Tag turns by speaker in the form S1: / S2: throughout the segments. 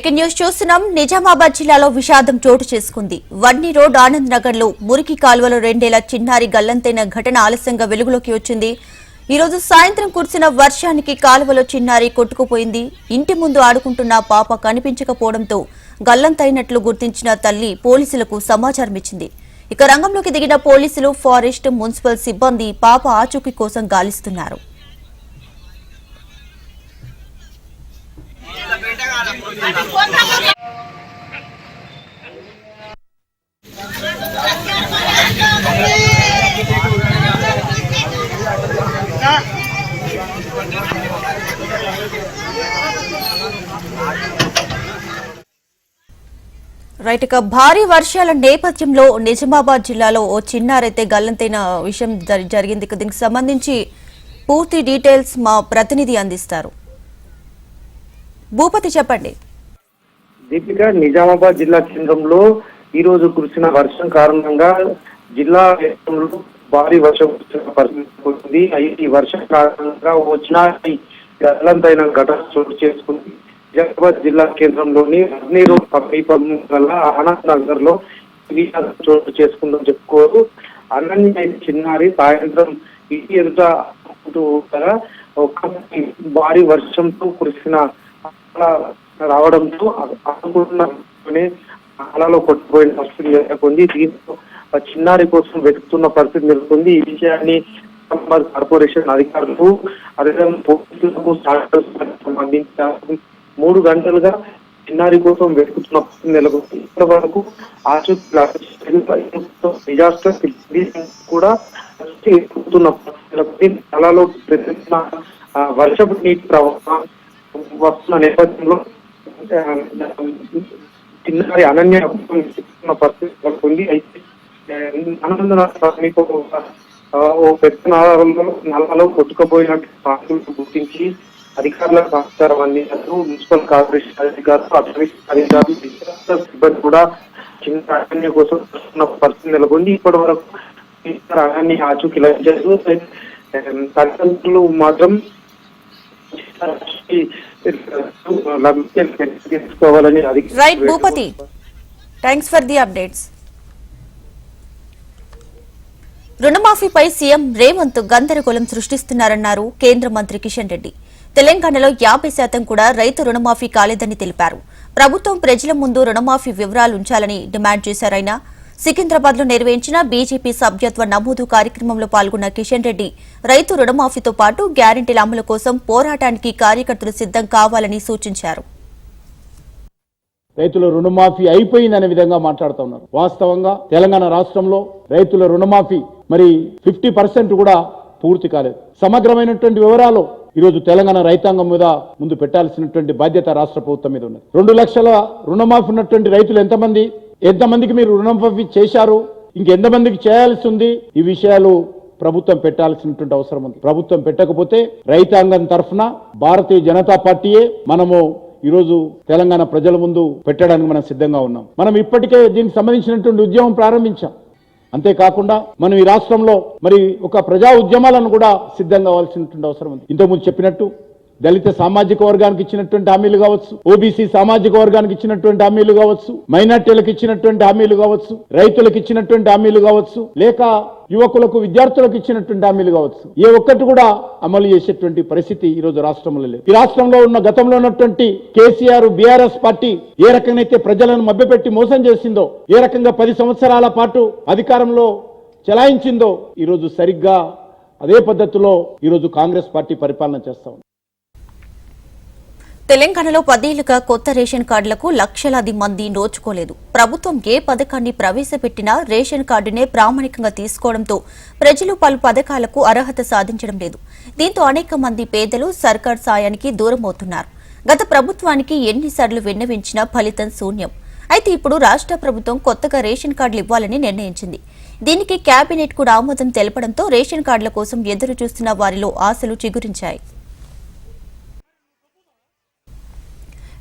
S1: Breaking news చూస్తున్నాం. నిజామాబాద్ జిల్లాలో విషాదం చోటు చేసుకుంది. వన్నీ రోడ్ ఆనంద్ నగర్లో మురికి కాలువలో రెండేళ్ళ చిన్నారి గల్లంతైన ఘటన ఆలస్యంగా వెలుగులోకి వచ్చింది. ఈ రోజు సాయంత్రం కురిసిన వర్షానికి కాలువలో చిన్నారి కొట్టుకుపోయింది. ఇంటి ముందు ఆడుకుంటున్న పాప కనిపించకపోవడంతో గల్లంతైనట్లు గుర్తించిన తల్లి పోలీసులకు సమాచారం ఇచ్చింది. ఇక రంగంలోకి దిగిన పోలీసులు ఫారెస్ట్ మున్సిపల్ సిబ్బంది పాప ఆచూకీ కోసం గాలిస్తున్నారు. రైట్ ఇక భారీ వర్షాల నేపథ్యంలో నిజామాబాద్ జిల్లాలో ఓ చిన్నారైతే గల్లంతైన విషయం జరి- జరిగింది. దీనికి సంబంధించి పూర్తి డీటెయిల్స్ మా ప్రతినిధి అందిస్తారు. భూపతి చెప్పండి.
S2: దీపిక నిజామాబాద్ జిల్లా కేంద్రంలో ఈ రోజు కురిసిన వర్షం కారణంగా జిల్లా కేంద్రంలో భారీ వర్షం కురిసిన పరిస్థితి అయితే ఈ వర్షం కారణంగా వచ్చిన గల్లంతైన ఘటన చోటు చేసుకుంది. నిజామాబాద్ జిల్లా కేంద్రంలోని అన్ని రోడ్ సమీపం గల ఆనంద్ నగర్లో చోటు చేసుకుందని చెప్పుకోరు. అనన్య చిన్నారి సాయంత్రం ఇంటి ఎదుట ఒక భారీ వర్షంతో కురిసిన రావడంతో అనుకుంటున్న అలలో కొట్టుపోయిన పరిస్థితి నెలకొంది. దీంతో చిన్నారి కోసం వెతుకుతున్న పరిస్థితి నెలకొంది. ఈ విషయాన్ని కార్పొరేషన్ అధికారులు అదేవిధంగా పోలీసులకు సంబంధించి మూడు గంటలుగా చిన్నారి కోసం వెతుకుతున్న పరిస్థితి నెలకొంది. ఇప్పటి వరకు డిజాస్టర్ కూడా వెతుకుతున్న పరిస్థితి నెలకొంది. అలలో వర్షపు నీటి ప్రవాహం వస్తున్న నేపథ్యంలో చిన్నారి అనన్య పరిస్థితి ఉంది. అయితే ఆ, ఆనంద ఓ పెద్ద నలలో నల్లలో కొట్టుకుపోయినట్టు సాక్షులు గుర్తించి అధికారులకు సమాచారం అందించారు మున్సిపల్ కార్పొరేషన్ అధికారులు అధికారులు సిబ్బంది కూడా చిన్న అనన్య కోసం చూస్తున్న పరిస్థితి నెలకొంది. ఇప్పటి వరకు అనన్య ఆచూకీ లభించారు తల్లిదండ్రులు మాత్రం తీసుకోవాలని
S1: right Bhupathi thanks for the updates రుణమాఫీపై CM Revanth గందరగోళం సృష్టిస్తున్నారన్నారు కేంద్ర మంత్రి కిషన్ రెడ్డి. తెలంగాణలో యాభై శాతం కూడా రైతు రుణమాఫీ కాలేదని తెలిపారు. ప్రభుత్వం ప్రజల ముందు రుణమాఫీ వివరాలు ఉంచాలని డిమాండ్ చేశారాయన సికింద్రాబాద్లో నిర్వహించిన బీజేపీ సభ్యత్వ నమోదు కార్యక్రమంలో పాల్గొన్న కిషన్ రెడ్డి రైతు రుణమాఫీతో పాటు గ్యారంటీల అమలు కోసం పోరాటానికి కార్యకర్తలు సిద్దం కావాలని సూచించారు.
S3: రైతుల రుణమాఫీ అయిపోయిందనే విధంగా మాట్లాడుతూ ఉన్నారు. వాస్తవంగా తెలంగాణ రాష్ట్రంలో రైతుల రుణమాఫీ మరి ఫిఫ్టీ పర్సెంట్ కూడా పూర్తి కాలేదు. సమగ్రమైనటువంటి వివరాలు ఈరోజు తెలంగాణ రైతాంగం మీద ముందు పెట్టాల్సినటువంటి బాధ్యత రాష్ట్ర ప్రభుత్వం మీద ఉన్నది. రెండు లక్షల రుణమాఫీ ఉన్నటువంటి రైతులు ఎంతమంది? ఎంతమందికి మీరు రుణమాఫీ చేశారు? ఇంకెంతమందికి చేయాల్సి ఉంది ఈ విషయాలు ప్రభుత్వం పెట్టాల్సినటువంటి అవసరం ఉంది. ప్రభుత్వం పెట్టకపోతే రైతాంగం తరఫున భారతీయ జనతా పార్టీయే మనము ఈరోజు తెలంగాణ ప్రజల ముందు పెట్టడానికి మనం సిద్ధంగా ఉన్నాం. మనం ఇప్పటికే దీనికి సంబంధించినటువంటి ఉద్యమం ప్రారంభించాం. అంతేకాకుండా మనం ఈ రాష్ట్రంలో మరి ఒక ప్రజా ఉద్యమాలను కూడా సిద్ధం కావాల్సినటువంటి అవసరం ఉంది. ఇంతకుముందు చెప్పినట్టు దళిత సామాజిక వర్గానికి ఇచ్చినటువంటి హామీలు కావచ్చు ఓబీసీ సామాజిక వర్గానికి ఇచ్చినటువంటి హామీలు కావచ్చు మైనార్టీలకు ఇచ్చినటువంటి హామీలు కావచ్చు రైతులకు ఇచ్చినటువంటి హామీలు కావచ్చు లేక యువకులకు విద్యార్థులకు ఇచ్చినటువంటి హామీలు కావచ్చు. ఏ ఒక్కటి కూడా అమలు చేసేటువంటి పరిస్థితి ఈ రోజు రాష్ట్రంలో లేదు. ఈ రాష్ట్రంలో ఉన్న గతంలో ఉన్నటువంటి కేసీఆర్ బీఆర్ఎస్ పార్టీ ఏ రకంగా అయితే ప్రజలను మభ్యపెట్టి మోసం చేసిందో ఏ రకంగా పది సంవత్సరాల పాటు అధికారంలో చెలాయించిందో ఈరోజు సరిగ్గా అదే పద్ధతిలో ఈరోజు కాంగ్రెస్ పార్టీ పరిపాలన చేస్తా ఉంది.
S1: తెలంగాణలో పదేళ్ళుగా కొత్త రేషన్ కార్డులకు లక్షలాది మంది నోచుకోలేదు. ప్రభుత్వం ఏ పథకాన్ని ప్రవేశపెట్టినా రేషన్ కార్డునే ప్రామాణికంగా తీసుకోవడంతో ప్రజలు పలు పథకాలకు అర్హత సాధించడం లేదు. దీంతో అనేక మంది పేదలు సర్కార్ సాయానికి దూరమవుతున్నారు. గత ప్రభుత్వానికి ఎన్నిసార్లు విన్నవించినా ఫలితం శూన్యం. అయితే ఇప్పుడు రాష్ట్ర ప్రభుత్వం కొత్తగా రేషన్ కార్డులు ఇవ్వాలని నిర్ణయించింది. దీనికి కేబినెట్ కూడా ఆమోదం తెలపడంతో రేషన్ కార్డుల కోసం ఎదురు చూస్తున్న వారిలో ఆశలు చిగురించాయి.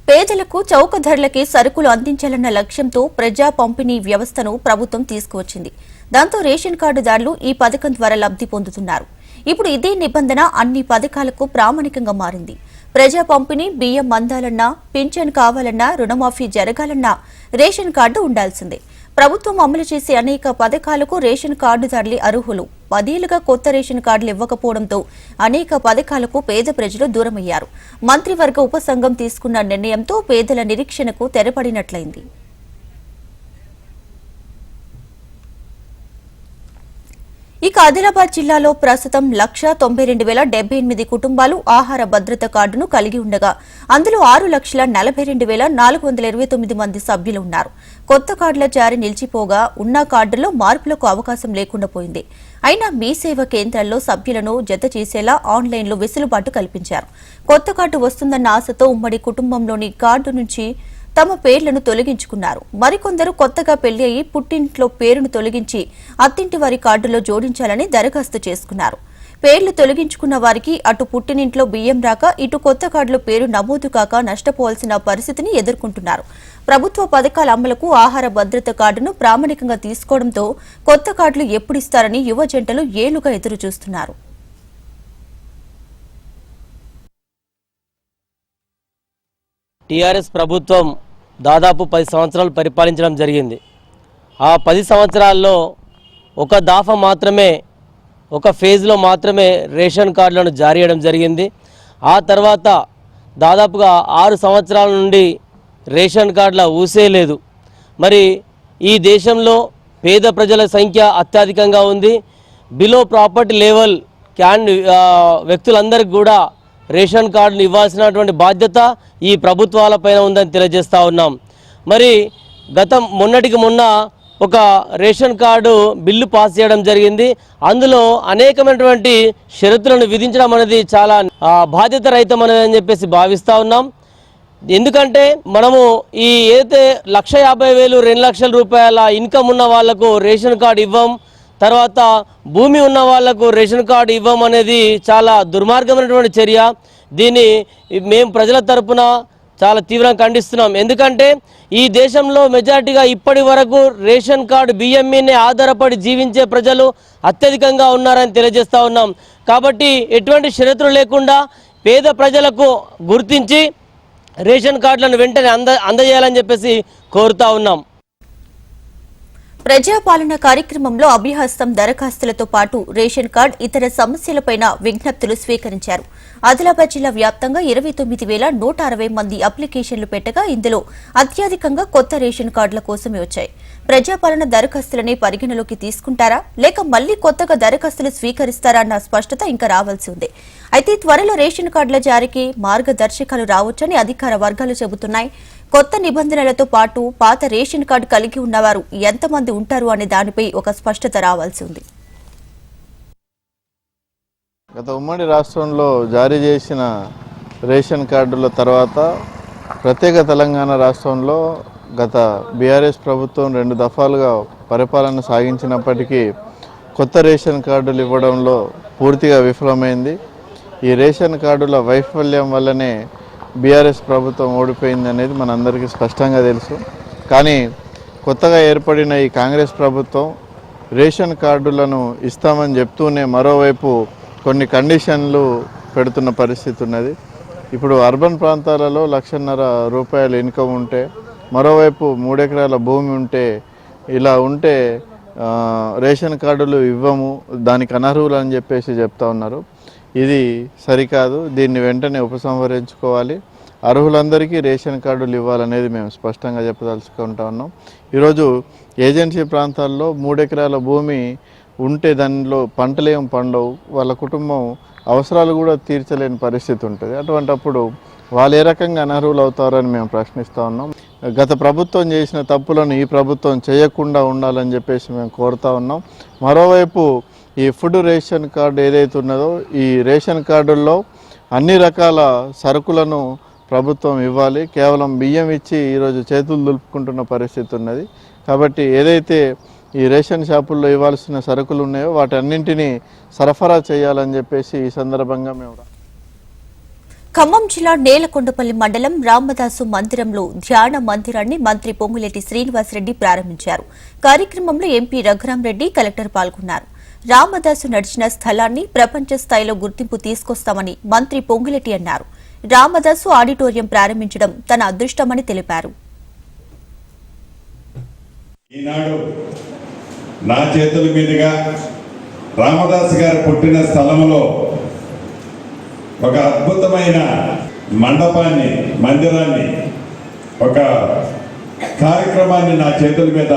S1: పేదలకు చౌక ధరలకి సరుకులు అందించాలన్న లక్ష్యంతో ప్రజా పంపిణీ వ్యవస్థను ప్రభుత్వం తీసుకువచ్చింది. దాంతో రేషన్ కార్డుదారులు ఈ పథకం ద్వారా లబ్ధి పొందుతున్నారు. ఇప్పుడు ఇదే నిబంధన అన్ని పథకాలకు ప్రామాణికంగా మారింది. ప్రజా పంపిణీ బియ్యం అందాలన్నా పింఛన్ కావాలన్నా రుణమాఫీ జరగాలన్నా రేషన్ కార్డు ఉండాల్సిందే. ప్రభుత్వం అమలు చేసే అనేక పథకాలకు రేషన్ కార్డుదారులే అర్హులు. పదేళ్ళుగా కొత్త రేషన్ కార్డులు ఇవ్వకపోవడంతో అనేక పథకాలకు పేద ప్రజలు దూరమయ్యారు. మంత్రివర్గ ఉపసంఘం తీసుకున్న నిర్ణయంతో పేదల నిరీక్షణకు తెరపడినట్లయింది. ఇక ఆదిలాబాద్ జిల్లాలో ప్రస్తుతం లక్ష తొంభై రెండు వేల డెబ్బై ఎనిమిది కుటుంబాలు ఆహార భద్రత కార్డును కలిగి ఉండగా అందులో ఆరు లక్షల నలభై రెండు వేల నాలుగు వందల ఇరవై తొమ్మిది మంది సభ్యులు ఉన్నారు. కొత్త కార్డుల జారీ నిలిచిపోగా ఉన్న కార్డుల్లో మార్పులకు అవకాశం లేకుండా పోయింది. అయినా మీ సేవ కేంద్రాల్లో సభ్యులను జత చేసేలా ఆన్లైన్లో వెసులుబాటు కల్పించారు. కొత్త కార్డు వస్తుందన్న ఆశతో ఉమ్మడి కుటుంబంలోని కార్డు నుంచి తమ పేర్లను తొలగించుకున్నారు. మరికొందరు కొత్తగా పెళ్ళి అయి పుట్టింట్లో పేరును తొలగించి అత్తింటి వారి కార్డులో జోడించాలని దరఖాస్తు చేసుకున్నారు. పేర్లు తొలగించుకున్న వారికి అటు పుట్టినింట్లో బియ్యం రాక ఇటు కొత్త కార్డులో పేరు నమోదు కాక నష్టపోవాల్సిన పరిస్థితిని ఎదుర్కొంటున్నారు. ప్రభుత్వ పథకాల అమలుకు ఆహార భద్రత కార్డును ప్రామాణికంగా తీసుకోవడంతో కొత్త కార్డులు ఎప్పుడిస్తారని యువ జంటలు ఏలుగా ఎదురుచూస్తున్నారు.
S4: టీఆర్ఎస్ ప్రభుత్వం దాదాపు పది సంవత్సరాలు పరిపాలించడం జరిగింది. ఆ పది సంవత్సరాల్లో ఒక దాఫ మాత్రమే ఒక ఫేజ్లో మాత్రమే రేషన్ కార్డులను జారీ చేయడం జరిగింది. ఆ తర్వాత దాదాపుగా ఆరు సంవత్సరాల నుండి రేషన్ కార్డుల ఊసే లేదు. మరి ఈ దేశంలో పేద ప్రజల సంఖ్య అత్యధికంగా ఉంది. బిలో ప్రాపర్టీ లెవెల్ క్యాన్ వ్యక్తులందరికీ కూడా రేషన్ కార్డులు ఇవ్వాల్సినటువంటి బాధ్యత ఈ ప్రభుత్వాలపైన ఉందని తెలియజేస్తూ ఉన్నాం. మరి గత మొన్నటికి మొన్న ఒక రేషన్ కార్డు బిల్లు పాస్ చేయడం జరిగింది. అందులో అనేకమైనటువంటి షరతులను విధించడం అనేది చాలా బాధ్యత బాధ్యత అనేది అని చెప్పేసి భావిస్తూ ఉన్నాం. ఎందుకంటే మనము ఈ ఏదైతే లక్ష యాభై వేలు రెండు లక్షల రూపాయల ఇన్కమ్ ఉన్న వాళ్ళకు రేషన్ కార్డు ఇవ్వం తర్వాత భూమి ఉన్న వాళ్ళకు రేషన్ కార్డు ఇవ్వం అనేది చాలా దుర్మార్గమైనటువంటి చర్య. దీన్ని మేము ప్రజల తరపున చాలా తీవ్రంగా ఖండిస్తున్నాం. ఎందుకంటే ఈ దేశంలో మెజారిటీగా ఇప్పటి వరకు రేషన్ కార్డు బియ్యం ఆధారపడి జీవించే ప్రజలు అత్యధికంగా ఉన్నారని తెలియజేస్తూ ఉన్నాం. కాబట్టి ఎటువంటి షరతులు లేకుండా పేద ప్రజలకు గుర్తించి రేషన్ కార్డులను వెంటనే అంద అందజేయాలని చెప్పేసి కోరుతా ఉన్నాం.
S1: ప్రజాపాలన కార్యక్రమంలో అభ్యహస్తం దరఖాస్తులతో పాటు రేషన్ కార్డు ఇతర సమస్యలపైన విజ్ఞప్తులు స్వీకరించారు. ఆదిలాబాద్ జిల్లా వ్యాప్తంగా ఇరవై తొమ్మిది వేల నూట అరవై మంది అప్లికేషన్లు పెట్టగా ఇందులో అత్యధికంగా కొత్త రేషన్ కార్డుల కోసమే వచ్చాయి. ప్రజాపాలన దరఖాస్తులని పరిగణలోకి తీసుకుంటారా? లేక మళ్ళీ కొత్తగా దరఖాస్తులు స్వీకరిస్తారా అన్న స్పష్టత ఇంకా రావాల్సి ఉంది. అయితే త్వరలో రేషన్ కార్డుల జారీకి మార్గదర్శకాలు రావచ్చని అధికార వర్గాలు చెబుతున్నాయి. కొత్త నిబంధనలతో పాటు పాత రేషన్ కార్డు కలిగి ఉన్నవారు ఎంతమంది ఉంటారు అనే దానిపై ఒక స్పష్టత రావాల్సి ఉంది.
S5: గత ఉమ్మడి రాష్ట్రంలో జారీ చేసిన రేషన్ కార్డుల తర్వాత ప్రత్యేక తెలంగాణ రాష్ట్రంలో గత బీఆర్ఎస్ ప్రభుత్వం రెండు దఫాలుగా పరిపాలన సాగించినప్పటికీ కొత్త రేషన్ కార్డులు ఇవ్వడంలో పూర్తిగా విఫలమైంది. ఈ రేషన్ కార్డుల వైఫల్యం వల్లనే బీఆర్ఎస్ ప్రభుత్వం ఓడిపోయింది అనేది మనందరికీ స్పష్టంగా తెలుసు. కానీ కొత్తగా ఏర్పడిన ఈ కాంగ్రెస్ ప్రభుత్వం రేషన్ కార్డులను ఇస్తామని చెప్తూనే మరోవైపు కొన్ని కండిషన్లు పెడుతున్న పరిస్థితి ఉన్నది. ఇప్పుడు అర్బన్ ప్రాంతాలలో లక్షన్నర రూపాయల ఇన్కమ్ ఉంటే మరోవైపు మూడెకరాల భూమి ఉంటే ఇలా ఉంటే రేషన్ కార్డులు ఇవ్వము దానికి అనర్హులు అని చెప్పేసి చెప్తా ఉన్నారు. ఇది సరికాదు దీన్ని వెంటనే ఉపసంహరించుకోవాలి. అర్హులందరికీ రేషన్ కార్డులు ఇవ్వాలనేది మేము స్పష్టంగా చెప్పదలుచుకుంటా ఉన్నాం. ఈరోజు ఏజెన్సీ ప్రాంతాల్లో మూడెకరాల భూమి ఉంటే దానిలో పంటలేం పండవు వాళ్ళ కుటుంబం అవసరాలు కూడా తీర్చలేని పరిస్థితి ఉంటుంది. అటువంటప్పుడు వాళ్ళు ఏ రకంగా అనర్హులు అవుతారని మేము ప్రశ్నిస్తూ ఉన్నాం. గత ప్రభుత్వం చేసిన తప్పులను ఈ ప్రభుత్వం చేయకుండా ఉండాలని చెప్పేసి మేము కోరుతా ఉన్నాం. మరోవైపు ఈ ఫుడ్ రేషన్ కార్డు ఏదైతే ఉన్నదో ఈ రేషన్ కార్డుల్లో అన్ని రకాల సరుకులను ప్రభుత్వం ఇవ్వాలి. కేవలం బియ్యం ఇచ్చి ఈరోజు చేతులు దులుపుకుంటున్న పరిస్థితి ఉన్నది. కాబట్టి ఏదైతే ఈ రేషన్ షాపుల్లో ఇవ్వాల్సిన సరుకులు ఉన్నాయో వాటన్నింటినీ సరఫరా చేయాలని చెప్పేసి ఈ సందర్భంగా మేము
S1: ఖమ్మం జిల్లా నేలకొండపల్లి మండలం రామదాసు మందిరంలో ధ్యాన మందిరాన్ని మంత్రి పొంగులేటి శ్రీనివాసరెడ్డి ప్రారంభించారు. కార్యక్రమంలో ఎంపీ రఘురాంరెడ్డి కలెక్టర్ పాల్గొన్నారు. రామదాసు నడిచిన స్థలాన్ని ప్రపంచ స్థాయిలో గుర్తింపు తీసుకొస్తామని మంత్రి పొంగులేటి అన్నారు. రామదాసు ఆడిటోరియం ప్రారంభించడం తన అదృష్టమని తెలిపారు.
S6: నా చేతుల మీదుగా గారు పుట్టిన స్థలంలో ఒక అద్భుతమైన మండపాన్ని మందిరాన్ని ఒక కార్యక్రమాన్ని నా చేతుల మీద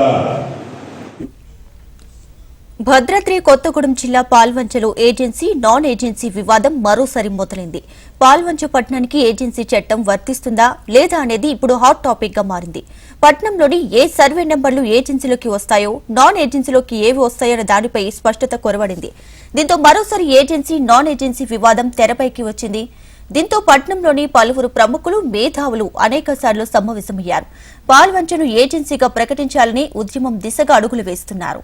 S1: భద్రాద్రి కొత్తగూడెం జిల్లా పాల్వంచలో ఏజెన్సీ నాన్ ఏజెన్సీ వివాదం మరోసారి మొదలైంది పాల్వంచ పట్టణానికి ఏజెన్సీ చట్టం వర్తిస్తుందా లేదా అనేది ఇప్పుడు హాట్ టాపిక్గా మారింది. పట్టణంలోని ఏ సర్వే నెంబర్లు ఏజెన్సీలోకి వస్తాయో నాన్ ఏజెన్సీలోకి ఏవి వస్తాయన్న దానిపై స్పష్టత కొరవడింది. దీంతో మరోసారి ఏజెన్సీ నాన్ ఏజెన్సీ వివాదం తెరపైకి వచ్చింది. దీంతో పట్నంలోని పలువురు ప్రముఖులు మేధావులు అనేక సార్లు సమావేశమయ్యారు. పాల్వంచను ఏజెన్సీగా ప్రకటించాలని ఉద్యమం దిశగా అడుగులు వేస్తున్నారు.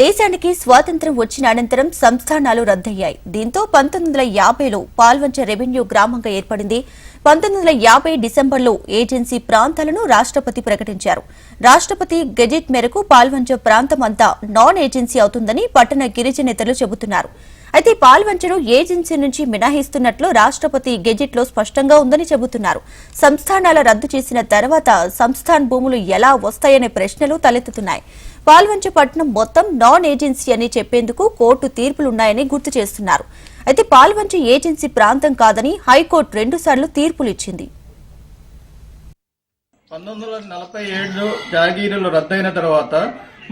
S1: దేశానికి స్వాతంత్ర్యం వచ్చిన అనంతరం సంస్థానాలు రద్దయ్యాయి. దీంతో పంతొమ్మిది వందల యాభైలో పాల్వంచ రెవెన్యూ గ్రామంగా ఏర్పడింది. పంతొమ్మిది వందల యాభై డిసెంబర్లో ఏజెన్సీ ప్రాంతాలను రాష్ట్రపతి ప్రకటించారు. రాష్ట్రపతి గెజెట్ మేరకు పాల్వంచ ప్రాంతం అంతా నాన్ ఏజెన్సీ అవుతుందని పట్టణ గిరిజనేతలు చెబుతున్నారు. అయితే పాల్వంచను ఏజెన్సీ నుంచి మినహాయిస్తున్నట్లు రాష్ట్రపతి గెజిట్లో స్పష్టంగా ఉందని చెబుతున్నారు. సంస్థానాల రద్దు చేసిన తర్వాత సంస్థాన్ భూములు ఎలా వస్తాయనే ప్రశ్నలు తలెత్తుతున్నాయి. పాల్వంచ పట్టణం మొత్తం నాన్ ఏజెన్సీ అని చెప్పేందుకు కోర్టు తీర్పులున్నాయని గుర్తు చేస్తున్నారు. అయితే పాల్వంచ ఏజెన్సీ ప్రాంతం కాదని హైకోర్టు రెండుసార్లు తీర్పులిచ్చింది.
S7: పంతొమ్మిది వందల నలభై ఏడులో జాగీరులు రద్దయిన తర్వాత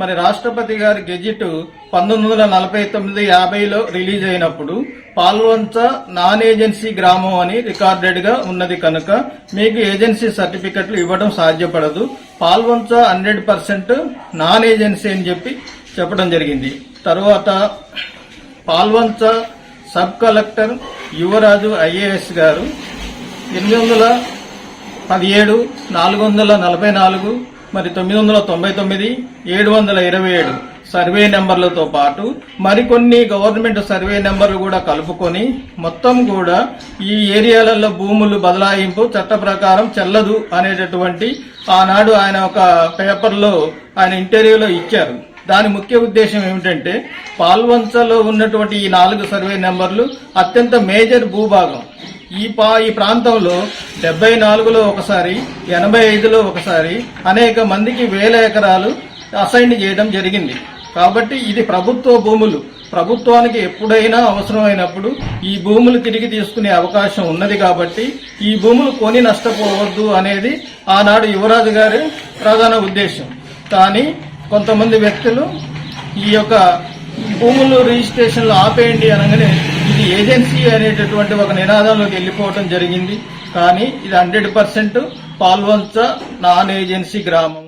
S7: మరి రాష్ట్రపతి గారి గెజిట్ పంతొమ్మిది వందల నలభై తొమ్మిది యాభైలో రిలీజ్ అయినప్పుడు పాల్వంచ నాన్ ఏజెన్సీ గ్రామం అని రికార్డెడ్గా ఉన్నది కనుక మీకు ఏజెన్సీ సర్టిఫికెట్లు ఇవ్వడం సాధ్యపడదు. Palvancha hundred percent non agency అని చెప్పి చెప్పడం జరిగింది. తరువాత Palvancha sub collector Yuvaraju IAS garu ఎనిమిది వందల పదిహేడు నాలుగు వందల నలభై నాలుగు మరి తొమ్మిది వందల తొంభై తొమ్మిది ఏడు వందల ఇరవై ఏడు సర్వే నెంబర్లతో పాటు మరికొన్ని గవర్నమెంట్ సర్వే నెంబర్లు కూడా కలుపుకొని మొత్తం కూడా ఈ ఏరియాలలో భూములు బదలాయింపు చట్ట ప్రకారం చెల్లదు అనేటటువంటి ఆనాడు ఆయన ఒక పేపర్లో ఆయన ఇంటర్వ్యూలో ఇచ్చారు. దాని ముఖ్య ఉద్దేశం ఏమిటంటే పాల్వంచలో ఉన్నటువంటి ఈ నాలుగు సర్వే నెంబర్లు అత్యంత మేజర్ భూభాగం. ఈ పా ఈ ప్రాంతంలో డెబ్బై నాలుగులో ఒకసారి ఎనభై ఐదులో ఒకసారి అనేక మందికి వేల ఎకరాలు అసైన్ చేయడం జరిగింది. కాబట్టి ఇది ప్రభుత్వ భూములు. ప్రభుత్వానికి ఎప్పుడైనా అవసరమైనప్పుడు ఈ భూములు తిరిగి తీసుకునే అవకాశం ఉన్నది కాబట్టి ఈ భూములు కొని నష్టపోవద్దు అనేది ఆనాడు యువరాజు గారి ప్రధాన ఉద్దేశం. కానీ కొంతమంది వ్యక్తులు ఈ యొక్క భూములు రిజిస్ట్రేషన్లు ఆపేయండి అనగానే ఇది ఏజెన్సీ అనేటటువంటి ఒక నినాదంలోకి వెళ్ళిపోవటం జరిగింది. కానీ ఇది hundred percent Palvancha non agency గ్రామం.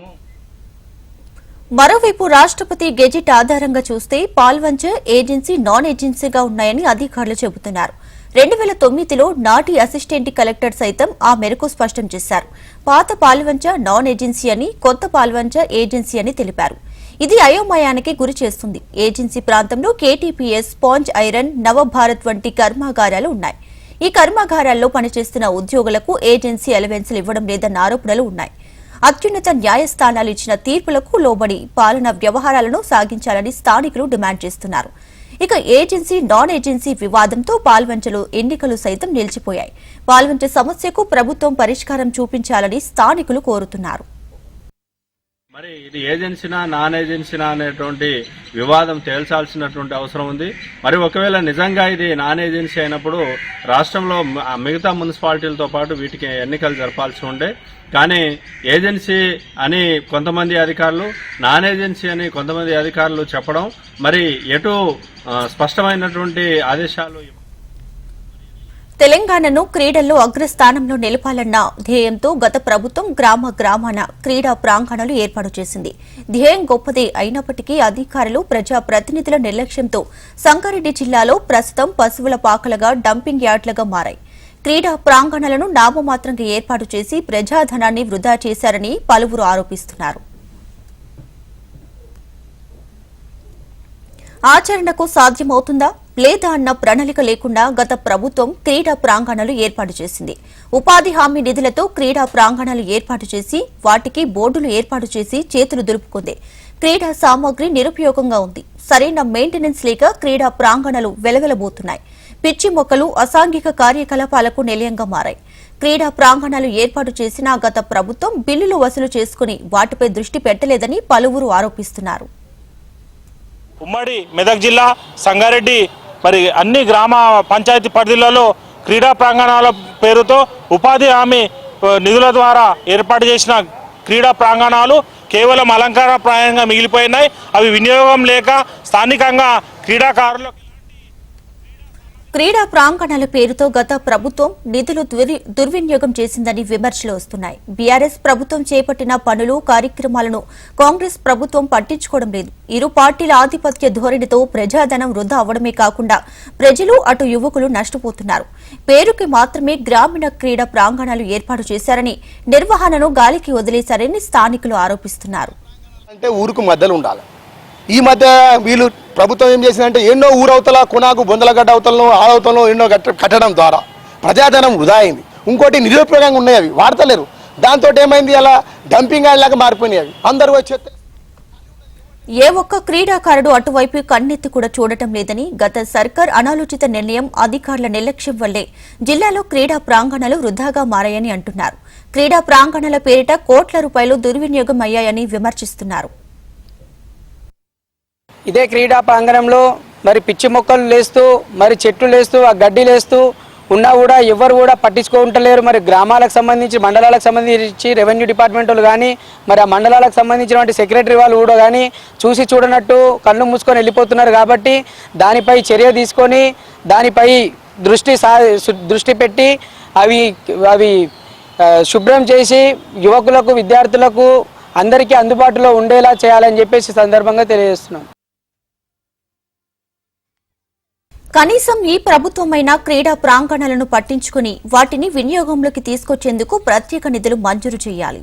S1: మరోవైపు రాష్ట్రపతి గెజిట్ ఆధారంగా చూస్తే పాల్వంచ ఏజెన్సీ నాన్ ఏజెన్సీగా ఉన్నాయని అధికారులు చెబుతున్నారు. రెండు వేల తొమ్మిదిలో నాటి అసిస్టెంట్ కలెక్టర్ సైతం ఆ మేరకు స్పష్టం చేశారు. పాత పాల్వంచ నాన్ ఏజెన్సీ అని కొత్త పాల్వంచ ఏజెన్సీ అని తెలిపారు. ఇది అయోమయానికి గురి చేస్తుంది. ఏజెన్సీ ప్రాంతంలో కేటీపీఎస్ స్పాంజ్ ఐరన్ నవభారత్ వంటి కర్మాగారాలు ఉన్నాయి. ఈ కర్మాగారాల్లో పనిచేస్తున్న ఉద్యోగులకు ఏజెన్సీ అలవెన్సులు ఇవ్వడం లేదన్న ఆరోపణలు ఉన్నాయి. అత్యున్నత న్యాయస్థానాలు ఇచ్చిన తీర్పులకు లోబడి పాలన వ్యవహారాలను సాగించాలని స్థానికులు డిమాండ్ చేస్తున్నారు. ఇక ఏజెన్సీ నాన్ ఏజెన్సీ వివాదంతో పాల్వంచలు ఎన్నికలు సైతం నిలిచిపోయాయి. పాల్వంచ సమస్యకు ప్రభుత్వం పరిష్కారం చూపించాలని స్థానికులు కోరుతున్నారు.
S8: మరి ఇది ఏజెన్సీనా నాన్ ఏజెన్సీనా అనేటువంటి వివాదం తేల్చాల్సినటువంటి అవసరం ఉంది. మరి ఒకవేళ నిజంగా ఇది నాన్ ఏజెన్సీ అయినప్పుడు రాష్ట్రంలో మిగతా మున్సిపాలిటీలతో పాటు వీటికి ఎన్నికలు జరపాల్సి ఉండే. కానీ ఏజెన్సీ అని కొంతమంది అధికారులు నాన్ ఏజెన్సీ అని కొంతమంది అధికారులు చెప్పడం మరి ఎటు స్పష్టమైనటువంటి ఆదేశాలు
S1: తెలంగాణను క్రీడల్లో అగ్రస్థానంలో నిలపాలన్న ధ్యేయంతో గత ప్రభుత్వం గ్రామ గ్రామాన క్రీడా ప్రాంగణాలు ఏర్పాటు చేసింది. ధ్యేయం గొప్పదే అయినప్పటికీ అధికారులు ప్రజా ప్రతినిధుల నిర్లక్ష్యంతో సంగారెడ్డి జిల్లాలో ప్రస్తుతం పశువుల పాకలుగా డంపింగ్ యార్డ్లుగా మారాయి. క్రీడా ప్రాంగణాలను నామమాత్రంగా ఏర్పాటు చేసి ప్రజాధనాన్ని వృధా చేశారని పలువురు ఆరోపిస్తున్నారు. ఆచరణకు సాధ్యమవుతుందా? లేదా అన్న ప్రణాళిక లేకుండా గత ప్రభుత్వం క్రీడా ప్రాంగణాలు ఏర్పాటు చేసింది. ఉపాధి హామీ నిధులతో క్రీడా ప్రాంగణాలు ఏర్పాటు చేసి వాటికి బోర్డులు ఏర్పాటు చేసి చేతులు దులుపుకుంది. క్రీడా సామాగ్రి నిరుపయోగంగా ఉంది. సరైన మెయింటెనెన్స్ లేక క్రీడా ప్రాంగణాలు వెలవెలబోతున్నాయి పిచ్చి మొక్కలు అసాంఘిక కార్యకలాపాలకు నిలయంగా మారాయి. క్రీడా ప్రాంగణాలు ఏర్పాటు చేసిన గత ప్రభుత్వం బిల్లులు వసూలు చేసుకుని వాటిపై దృష్టి పెట్టలేదని పలువురు ఆరోపిస్తున్నారు.
S9: ఉమ్మడి మెదక్ జిల్లా సంగారెడ్డి మరి అన్ని గ్రామ పంచాయతీ పరిధిలలో క్రీడా ప్రాంగణాల పేరుతో ఉపాధి హామీ నిధుల ద్వారా ఏర్పాటు చేసిన క్రీడా ప్రాంగణాలు కేవలం అలంకారప్రాయంగా మిగిలిపోయినాయి. అవి వినియోగం లేక స్థానికంగా క్రీడాకారులు
S1: క్రీడా ప్రాంగణాల పేరుతో గత ప్రభుత్వం నిధులు దుర్వినియోగం చేసిందని విమర్శలు వస్తున్నాయి. బీఆర్ఎస్ ప్రభుత్వం చేపట్టిన పనులు కార్యక్రమాలను కాంగ్రెస్ ప్రభుత్వం పట్టించుకోవడం లేదు. ఇరు పార్టీల ఆధిపత్య ధోరణితో ప్రజాధనం వృధా అవడమే కాకుండా ప్రజలు అటు యువకులు నష్టపోతున్నారు. పేరుకి మాత్రమే గ్రామీణ క్రీడా ప్రాంగణాలు ఏర్పాటు చేశారని నిర్వహణను గాలికి వదిలేశారని స్థానికులు ఆరోపిస్తున్నారు.
S10: అంటే ఊరుకు ఉండాలి. ఈ మధ్య వీళ్ళు ప్రభుత్వం ఏం చేసిందంటే ఎన్నో ఊరవతల కొనాకు బొందలగడ్డ అవతలను ఆడవతలను ఎన్నో కట్టడం ద్వారా ప్రజాధనం వృధా అయింది. ఇంకోటి నిరుపయోగంగా ఉన్నాయి అవి వాడతలేరు. దాంతో ఏమైంది అలా డంపింగ్ లాగా మారిపోయినాయి అవి. అందరూ వచ్చి
S1: ఏ ఒక్క క్రీడాకారుడు అటువైపు కన్నెత్తి కూడా చూడటం లేదని గత సర్కార్ అనాలోచిత నిర్ణయం అధికారుల నిర్లక్ష్యం వల్లే జిల్లాలో క్రీడా ప్రాంగణాలు వృధాగా మారాయని అంటున్నారు. క్రీడా ప్రాంగణాల పేరిట కోట్ల రూపాయలు దుర్వినియోగం అయ్యాయని విమర్శిస్తున్నారు.
S11: ఇదే క్రీడా ప్రాంగణంలో మరి పిచ్చి మొక్కలు లేస్తూ మరి చెట్లు లేస్తూ ఆ గడ్డి లేస్తూ ఉన్నా కూడా ఎవరు కూడా పట్టించుకుంటలేరు మరి గ్రామాలకు సంబంధించి మండలాలకు సంబంధించి రెవెన్యూ డిపార్ట్మెంట్ వాళ్ళు కానీ మరి ఆ మండలాలకు సంబంధించినటువంటి సెక్రటరీ వాళ్ళు కూడా కానీ చూసి చూడనట్టు కళ్ళు మూసుకొని వెళ్ళిపోతున్నారు కాబట్టి దానిపై చర్య తీసుకొని దానిపై దృష్టి సా దృష్టి పెట్టి అవి అవి శుభ్రం చేసి యువకులకు విద్యార్థులకు అందరికీ అందుబాటులో ఉండేలా చేయాలని చెప్పేసి సందర్భంగా తెలియజేస్తున్నాం.
S1: కనీసం ఈ ప్రభుత్వమైనా క్రీడా ప్రాంగణాలను పట్టించుకుని వాటిని వినియోగంలోకి తీసుకొచ్చేందుకు ప్రత్యేక నిధులు మంజూరు చేయాలి.